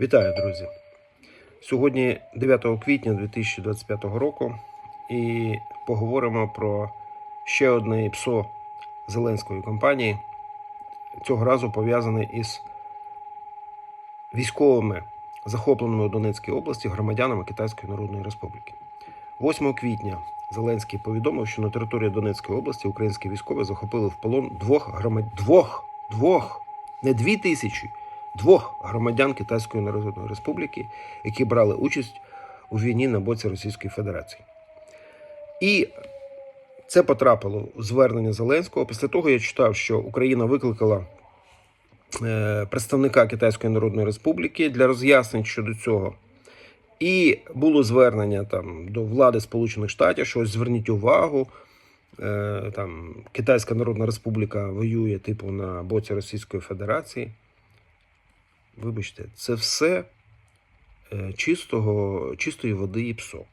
Вітаю, друзі! Сьогодні 9 квітня 2025 року і поговоримо про ще одне ПСО Зеленської компанії. Цього разу пов'язане із військовими, захопленими у Донецькій області громадянами Китайської Народної Республіки. 8 квітня Зеленський повідомив, що на території Донецької області українські військові захопили в полон двох громад... двох, двох, не дві тисячі, двох громадян Китайської Народної Республіки, які брали участь у війні на боці Російської Федерації. І це потрапило у звернення Зеленського. Після того я читав, що Україна викликала е, представника Китайської Народної Республіки для роз'яснень щодо цього. І було звернення там до влади Сполучених Штатів, що ось зверніть увагу. е, Там Китайська Народна Республіка воює, типу, на боці Російської Федерації. Вибачте, це все е, чистого, чистої води і ПСО.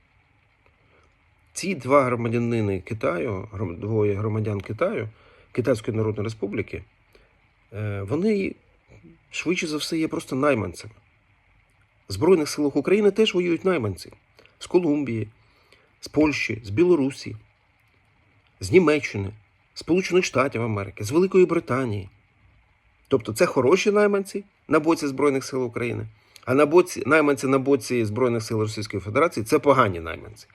Ці два громадянини Китаю, двоє громадян Китаю, Китайської Народної Республіки, е, вони швидше за все є просто найманцями. В Збройних силах України теж воюють найманці з Колумбії, з Польщі, з Білорусі, з Німеччини, Сполучених Штатів Америки, з Великої Британії. Тобто це хороші найманці на боці Збройних сил України, а на боці, найманці на боці Збройних сил Російської Федерації це погані найманці.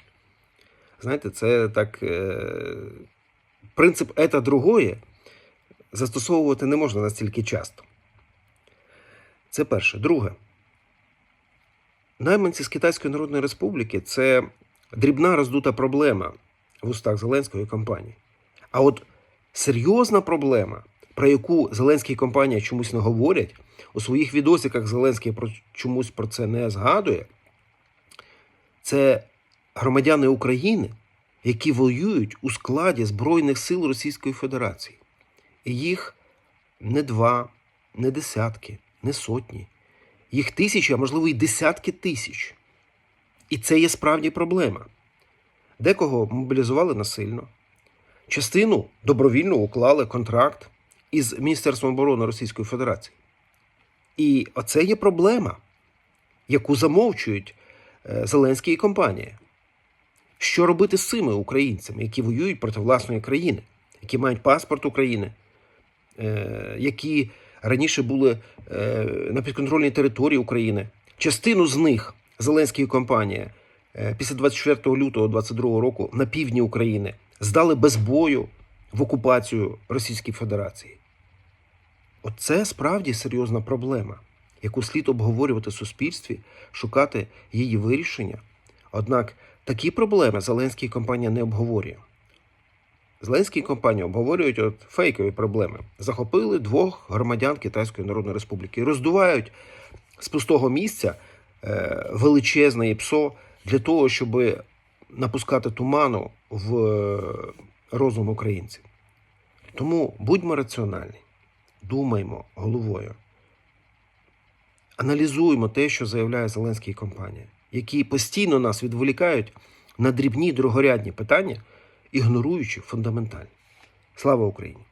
Знаєте, це так. Е, принцип «это другое застосовувати не можна настільки часто. Це перше. Друге. Найманці з Китайської Народної Республіки це дрібна роздута проблема в устах Зеленської компанії. А от серйозна проблема, про яку Зеленський і компанія чомусь не говорять, у своїх відосиках Зеленський про, чомусь про це не згадує, це громадяни України, які воюють у складі Збройних сил Російської Федерації. І їх не два, не десятки, не сотні. Їх тисячі, а можливо і десятки тисяч. І це є справді проблема. Декого мобілізували насильно, частину добровільно уклали контракт із Міністерством оборони Російської Федерації. І оце є проблема, яку замовчують е, Зеленський і компанія. Що робити з цими українцями, які воюють проти власної країни, які мають паспорт України, е, які раніше були е, на підконтрольній території України. Частину з них Зеленський і компанія після 24 лютого 2022 року на півдні України здали без бою в окупацію Російської Федерації. Оце справді серйозна проблема, яку слід обговорювати в суспільстві, шукати її вирішення. Однак такі проблеми Зеленський і компанія не обговорює. Зеленський і компанія обговорюють от фейкові проблеми. Захопили двох громадян Китайської Народної Республіки і роздувають з пустого місця е, величезне ПСО для того, щоб напускати туману в е, розум українців. Тому будьмо раціональні, думаймо головою, аналізуємо те, що заявляє Зеленський і компанія, які постійно нас відволікають на дрібні другорядні питання, ігноруючи фундаментальні. Слава Україні!